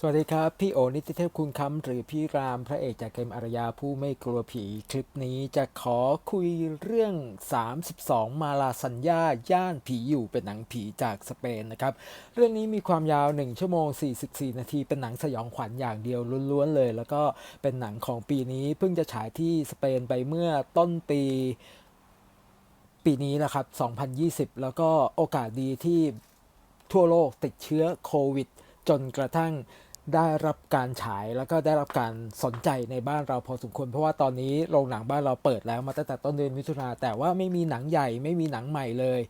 สวัสดีครับ พี่โอนิติเทพคุณคำหรือพี่รามพระเอกจากเกมอารยาผู้ไม่กลัวผี คลิปนี้จะขอคุยเรื่อง 32 มาลาสัญญา ย่านผีอยู่เป็นหนังผีจากสเปนนะครับ เรื่องนี้มีความยาว 1 ชั่วโมง 44 นาที เป็นหนังสยองขวัญอย่างเดียวล้วนๆเลย แล้วก็เป็นหนังของปีนี้เพิ่งจะฉายที่สเปนไปเมื่อต้นปีปีนี้นะครับ 2020 แล้วก็โอกาสดีที่ทั่วโลกติดเชื้อโควิดจนกระทั่ง ได้รับการฉายแล้วก็ได้รับการสนใจในบ้านเราพอสมควรเพราะว่าตอนนี้โรงหนังบ้านเราเปิดแล้วมาตั้งแต่ต้นเดือนมิถุนาแต่ว่าไม่มีหนังใหญ่ไม่มีหนังใหม่เลย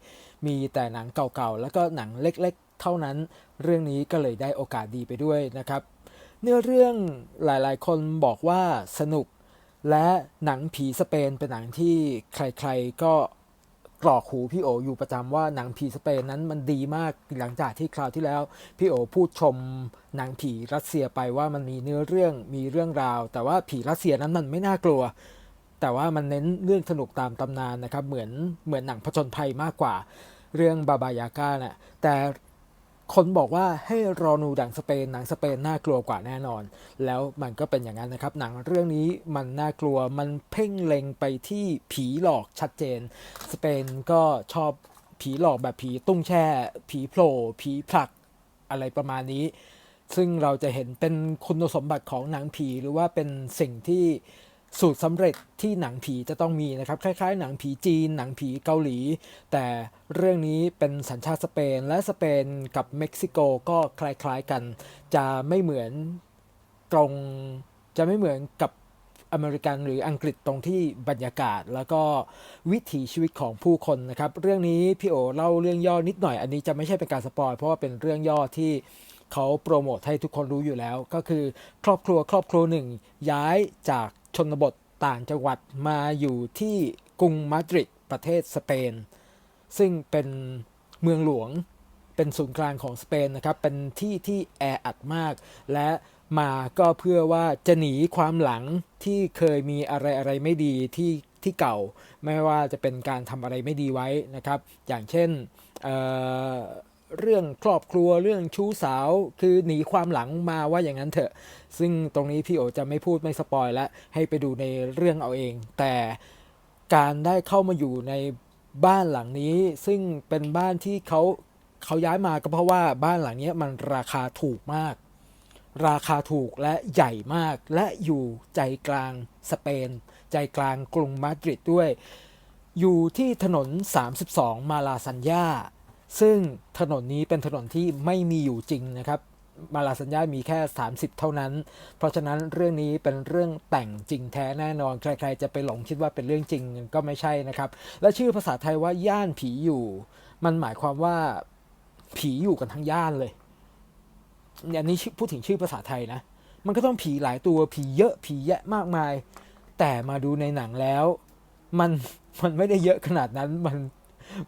มีแต่หนังเก่าๆแล้วก็หนังเล็กๆ เท่านั้น เรื่องนี้ก็เลยได้โอกาสดีไปด้วยนะครับ เนื้อเรื่องหลายๆ คนบอกว่าสนุก และหนังผีสเปนเป็นหนังที่ใครๆก็ กรอกหูพี่โออยู่ประจำว่าหนังผีสเปนนั้นมันดีมากหลังจากที่คราวที่แล้ว พี่โอพูดชมหนังผีรัสเซียไปว่ามันมีเนื้อเรื่องมีเรื่องราว แต่ว่าผีรัสเซียนั้นมันไม่น่ากลัว แต่ว่ามันเน้นเรื่องสนุกตามตำนานนะครับเหมือนเหมือนหนังผจญภัยมากกว่า เรื่องบาบายาก้าน่ะแต่ คนบอกว่าให้รอนูหนังสเปนหนังสเปนน่ากลัวกว่าแน่นอน แล้วมันก็เป็นอย่างนั้นนะครับ หนังเรื่องนี้มันน่ากลัวมันเพ่งเล็งไปที่ผีหลอกชัดเจน สเปนก็ชอบผีหลอกแบบผีตุ้งแช่ ผีโผล่ผีผลักอะไรประมาณนี้ ซึ่งเราจะเห็นเป็นคุณสมบัติของหนังผีหรือว่าเป็นสิ่งที่ สูตรสำเร็จที่หนังผีจะต้องมีนะครับ คล้ายๆ หนังผีจีน หนังผีเกาหลี แต่เรื่องนี้เป็นสัญชาติสเปน และสเปนกับเม็กซิโกก็คล้ายๆกัน จะไม่เหมือนตรงจะไม่เหมือนกับอเมริกันหรืออังกฤษตรงที่บรรยากาศ แล้วก็วิถีชีวิตของผู้คนนะครับ เรื่องนี้พี่โอเล่าเรื่องย่อนิดหน่อย อันนี้จะไม่ใช่เป็นการสปอยเพราะว่าเป็นเรื่องย่อที่เขาโปรโมทให้ทุกคนรู้อยู่แล้ว ก็คือครอบครัวครอบครัวหนึ่งย้ายจาก ชนบทต่างจังหวัดมาอยู่ที่กรุงมาดริดประเทศสเปน ซึ่งเป็นเมืองหลวงเป็นศูนย์กลางของสเปนนะครับ เป็นที่ที่แออัดมาก และมาก็เพื่อว่าจะหนีความหลังที่เคยมีอะไรอะไรไม่ดีที่ที่เก่า ไม่ว่าจะเป็นการทำอะไรไม่ดีไว้นะครับ อย่างเช่น เรื่องครอบครัวเรื่องชู้สาว คือหนีความหลังมาว่าอย่างนั้นเถอะ ซึ่งตรงนี้พี่โอจะไม่พูดไม่สปอยแล้วให้ไปดูในเรื่องเอาเอง แต่การได้เข้ามาอยู่ในบ้านหลังนี้ ซึ่งเป็นบ้านที่เขาเขาย้ายมาก็เพราะว่าบ้านหลังนี้มันราคาถูกมาก ราคาถูกและใหญ่มากและอยู่ใจกลางสเปน ใจกลางกรุงมาดริดด้วย อยู่ที่ถนน 32 มาลาซัญญา ซึ่งถนนนี้เป็นถนนที่ไม่มีอยู่จริงนะครับมาลาสัญญามีแค่ 30 เท่านั้น เพราะฉะนั้นเรื่องนี้เป็นเรื่องแต่งจริงแท้แน่นอน ใคร ๆ จะไปหลงคิดว่าเป็นเรื่องจริงก็ไม่ใช่นะครับ และชื่อภาษาไทยว่าย่านผีอยู่ มันหมายความว่าผีอยู่กันทั้งย่านเลยอันนี้พูดถึงชื่อภาษาไทยนะ มันก็ต้องผีหลายตัวผีเยอะผีแยะมากมาย แต่มาดูในหนังแล้ว มันมันไม่ได้เยอะขนาดนั้น มัน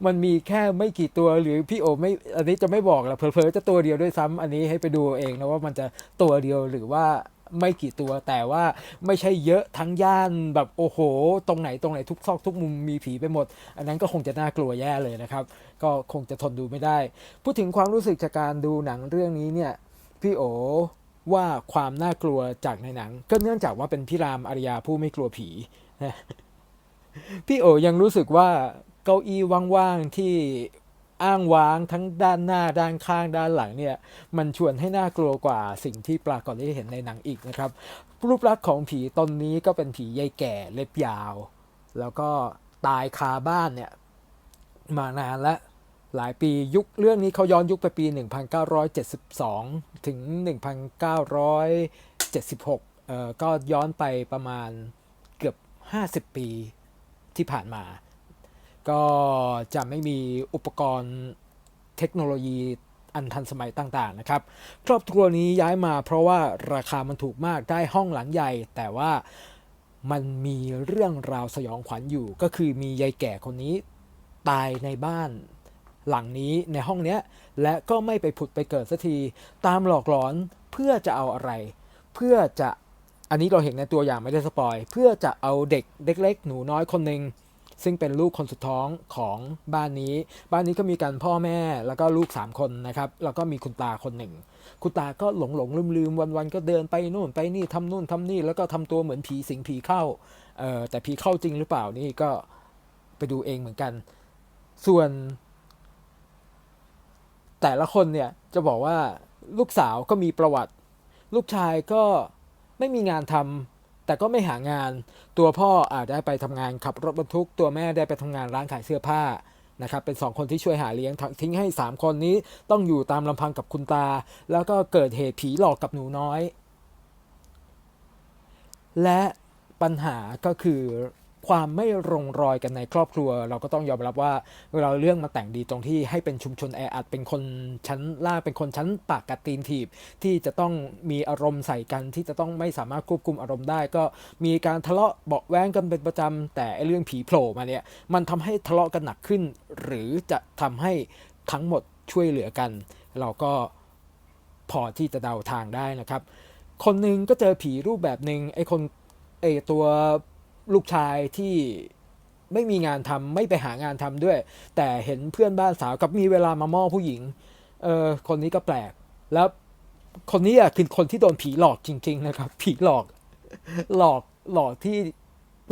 มันมีแค่ไม่กี่ตัวหรือพี่โอไม่อันนี้จะไม่บอกละเผลอๆจะตัวเดียวด้วยซ้ำอันนี้ให้ไปดูเองนะว่ามันจะตัวเดียวหรือว่าไม่กี่ตัวแต่ว่าไม่ใช่เยอะทั้งย่านแบบโอ้โห ตรงไหนตรงไหนทุกซอกทุกมุมมีผีไปหมด อันนั้นก็คงจะน่ากลัวแย่เลยนะครับ ก็คงจะทนดูไม่ได้ พูดถึงความรู้สึกจากการดูหนังเรื่องนี้เนี่ยพี่โอว่าความน่ากลัวจากในหนัง ก็เนื่องจากว่าเป็นพี่รามอาริยาผู้ไม่กลัวผีพี่โอยังรู้สึกว่า เก้าอี้ว่างๆที่อ้างว้างทั้งด้านหน้าด้านข้างด้านหลังเนี่ยมันชวนให้น่ากลัวกว่าสิ่งที่ปรากฏได้เห็นในหนังอีกนะครับ รูปลักษณ์ของผีตนนี้ก็เป็นผียายแก่เล็บยาว แล้วก็ตายคาบ้านเนี่ยมานานแล้วหลายปียุคเรื่องนี้เขาย้อนยุคไปปี 1972 ถึง 1976 เอ่อก็ย้อนไปประมาณเกือบ 50 ปีที่ผ่านมา ก็จะไม่มีอุปกรณ์เทคโนโลยีอันทันสมัยต่างๆนะครับ ครอบครัวนี้ย้ายมาเพราะว่าราคามันถูกมากได้ห้องหลังใหญ่ แต่ว่ามันมีเรื่องราวสยองขวัญอยู่ ก็คือมียายแก่คนนี้ตายในบ้านหลังนี้ในห้องเนี้ย และก็ไม่ไปผุดไปเกิดสักที ตามหลอกหลอนเพื่อจะเอาอะไร เพื่อจะอันนี้เราเห็นในตัวอย่างไม่ได้สปอย เพื่อจะเอาเด็กเล็ก ๆ หนูน้อยคนหนึ่ง ซึ่งเป็นลูกคนสุดท้องของบ้านนี้ บ้านนี้ก็มีกันพ่อแม่แล้วก็ลูก 3 คนนะครับแล้วก็มีคุณตาคนหนึ่ง คุณตาก็หลงหลงลืมลืมวันวันก็เดินไปนู่นไปนี่ทำนู่นทำนี่ แล้วก็ทำตัวเหมือนผีสิงผีเข้าเออแต่ผีเข้าจริงหรือเปล่านี่ก็ไปดูเองเหมือนกัน ส่วน แต่ละคนเนี่ยจะบอกว่าลูกสาวก็มีประวัติ ลูกชายก็ไม่มีงานทำ แต่ก็ไม่หางาน ตัวพ่ออาจได้ไปทำงานขับรถบรรทุก ตัวแม่ได้ไปทำงานร้านขายเสื้อผ้านะครับเป็นสองคนที่ช่วยหาเลี้ยงทั้งทิ้งให้สามคนนี้ต้องอยู่ตามลำพังกับคุณตา แล้วก็เกิดเหตุผีหลอกกับหนูน้อย และปัญหาก็คือ ความไม่ลงรอยกันในครอบครัว เราก็ต้องยอมรับว่าเราเรื่องมาแต่งดีตรงที่ให้เป็นชุมชนแออัดเป็นคนชั้นล่างเป็นคนชั้นปากกัดตีนถีบ ที่จะต้องมีอารมณ์ใส่กันที่จะต้องไม่สามารถควบคุมอารมณ์ได้ ก็มีการทะเลาะเบาแว้งกันเป็นประจำแต่เรื่องผีโผล่มาเนี่ยมันทำให้ทะเลาะกันหนักขึ้น หรือจะทำให้ทั้งหมดช่วยเหลือกัน เราก็พอที่จะเดาทางได้นะครับ คนหนึ่งก็เจอผีรูปแบบหนึ่งไอ้คนไอ้ตัว ลูกชายที่ไม่มีงานทำไม่ไปหางานทำด้วย แต่เห็นเพื่อนบ้านสาวกับมีเวลามาม่อผู้หญิง เออคนนี้ก็แปลก แล้วคนนี้อะคือคนที่โดนผีหลอกจริง ๆ นะครับ ผีหลอก หลอกหลอกที่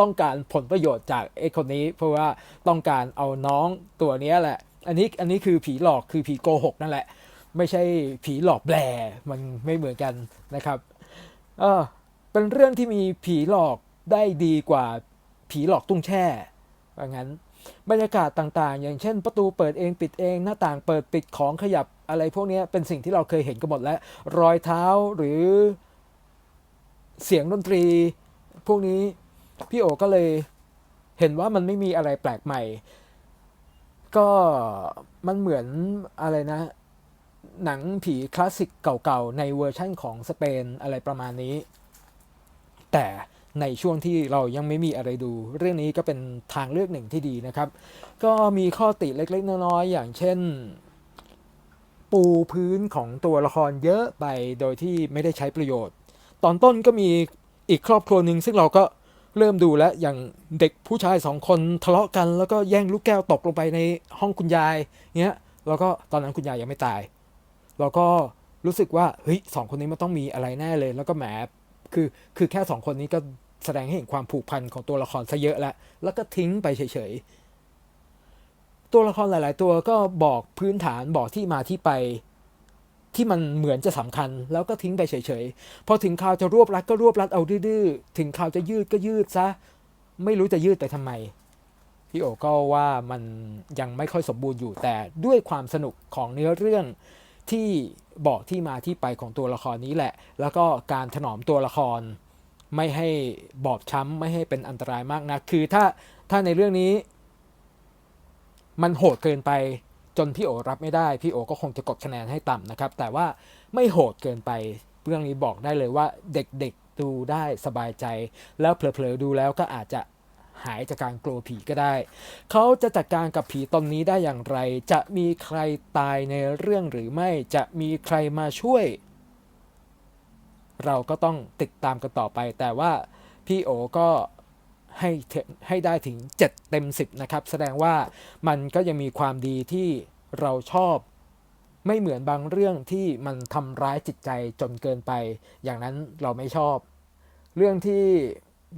ต้องการผลประโยชน์จากไอ้คนนี้ เพราะว่าต้องการเอาน้องตัวเนี้ยแหละ อันนี้อันนี้คือผีหลอกคือผีโกหกนั่นแหละ ไม่ใช่ผีหลอกแบลมันไม่เหมือนกันนะครับ เออเป็นเรื่องที่มีผีหลอก ได้ดีกว่าผีหลอกตุ้งแช่ว่างั้น บรรยากาศต่างๆ อย่างเช่น ประตูเปิดเองปิดเองหน้าต่างเปิดปิดของขยับอะไรพวกนี้เป็นสิ่งที่เราเคยเห็นกันหมดแล้ว รอยเท้าหรือเสียงดนตรี พวกนี้พี่โอก็เลยเห็นว่ามันไม่มีอะไรแปลกใหม่ ก็มันเหมือนอะไรนะ หนังผีคลาสสิกเก่าๆ ในเวอร์ชั่นของสเปนอะไรประมาณนี้ แต่ ในช่วงที่เรายังไม่มีอะไรดู เรื่องนี้ก็เป็นทางเลือกหนึ่งที่ดีนะครับ ก็มีข้อติเล็กๆน้อยๆอย่างเช่น ปูพื้นของตัวละครเยอะไปโดยที่ไม่ได้ใช้ประโยชน์ ตอนต้นก็มีอีกครอบครัวหนึ่งซึ่งเราก็เริ่มดูแล้วอย่างเด็กผู้ชายสองคนทะเลาะกัน แล้วก็แย่งลูกแก้วตกลงไปในห้องคุณยายเงี้ยแล้วก็ตอนนั้นคุณยายยังไม่ตาย เราก็รู้สึกว่าเฮ้ยสองคนนี้มันต้องมีอะไรแน่เลย แล้วก็แหมคือคือแค่สองคนนี้ก็ แสดงให้เห็นความผูกพันของตัวละครซะเยอะแล้ว แล้วก็ทิ้งไปเฉยๆ ตัวละครหลาย ๆ ตัวก็บอกพื้นฐานบอกที่มาที่ไป ที่มันเหมือนจะสำคัญ แล้วก็ทิ้งไปเฉยๆ พอถึงข่าวจะรวบรัดก็รวบรัดเอาดื้อๆ ถึงข่าวจะยืดก็ยืดซะ ไม่รู้จะยืดแต่ทำไม พี่โอก็ว่ามันยังไม่ค่อยสมบูรณ์อยู่แต่ด้วยความสนุกของเนื้อเรื่องที่บอกที่มาที่ไปของตัวละครนี้แหละ แล้วก็การถนอมตัวละคร ไม่ให้บอบช้ำไม่ให้เป็นอันตรายมากนะคือถ้าถ้าในเรื่องนี้ มันโหดเกินไปจนพี่โอรับไม่ได้ พี่โอก็คงจะกดคะแนนให้ต่ำนะครับ แต่ว่าไม่โหดเกินไป เรื่องนี้บอกได้เลยว่าเด็กๆดูได้สบายใจ แล้วเผลอๆดูแล้วก็อาจจะหายจากการกลัวผีก็ได้ เขาจะจัดการกับผีตนนี้ได้อย่างไร จะมีใครตายในเรื่องหรือไม่ จะมีใครมาช่วย เราก็ต้องติดตามกันต่อไป แต่ว่าพี่โอก็ให้ให้ได้ถึง 7 เต็ม 10 นะครับ แสดงว่ามันก็ยังมีความดีที่เราชอบไม่เหมือนบางเรื่องที่มันทำร้ายจิตใจจนเกินไป อย่างนั้นเราไม่ชอบ เรื่องที่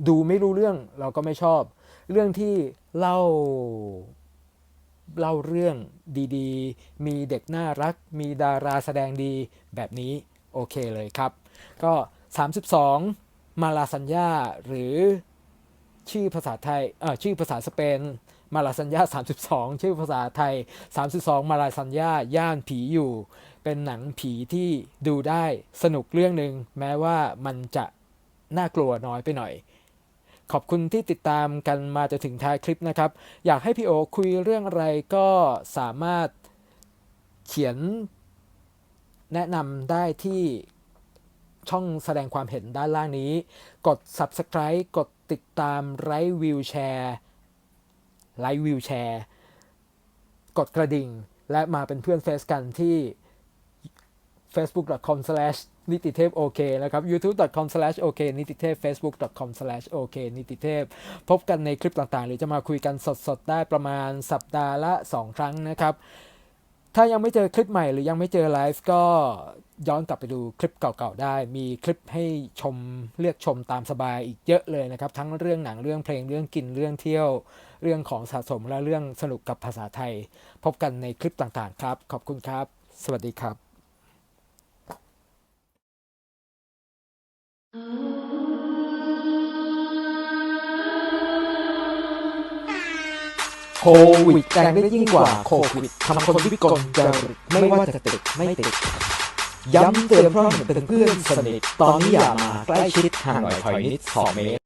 ดูไม่รู้เรื่องเราก็ไม่ชอบ เรื่องที่เล่าเล่าเรื่องดีๆ มีเด็กน่ารัก มีดาราแสดงดีแบบนี้โอเคเลยครับ ก็ 32 มาลาสัญญาหรือชื่อภาษาไทยเออชื่อภาษาสเปน มาลาสัญญา 32 ชื่อภาษาไทย 32 มาลาสัญญาย่านผีอยู่ เป็นหนังผีที่ดูได้สนุกเรื่องหนึ่งแม้ว่ามันจะน่ากลัวน้อยไปหน่อย ขอบคุณที่ติดตามกันมาจนถึงท้ายคลิปนะครับ อยากให้พี่โอคุยเรื่องอะไรก็สามารถเขียนแนะนำได้ที่ ช่องแสดงความเห็นด้านล่างนี้ กด subscribe กดติดตามไลค์วิวแชร์ไลค์วิวแชร์กดกระดิ่ง และมาเป็นเพื่อนเฟซกันที่ facebook.com นิติเทพโอเคนะครับ youtube.com/ok นิติเทพ facebook.com/ok นิติเทพ พบกันในคลิปต่างๆ หรือจะมาคุยกันสดๆ ได้ประมาณสัปดาห์ละ 2 ครั้งนะครับ ถ้ายังไม่เจอคลิปใหม่หรือยังไม่เจอไลฟ์ก็ย้อนกลับไปดูคลิปเก่าๆได้ มีคลิปให้ชมเลือกชมตามสบายอีกเยอะเลยนะครับ ทั้งเรื่องหนังเรื่องเพลงเรื่องกินเรื่องเที่ยว เรื่องของสะสมและเรื่องสนุกกับภาษาไทย พบกันในคลิปต่างๆครับ ขอบคุณครับ สวัสดีครับ โควิดแรงได้ยิ่งกว่าโควิดทำคนวิกลจริตไม่ว่าจะติดไม่ติด ย้ำเตือนเพราะเห็นเป็นเพื่อนสนิท ตอนนี้อย่ามาใกล้ชิดห่างหน่อยถอยนิดสองเมตร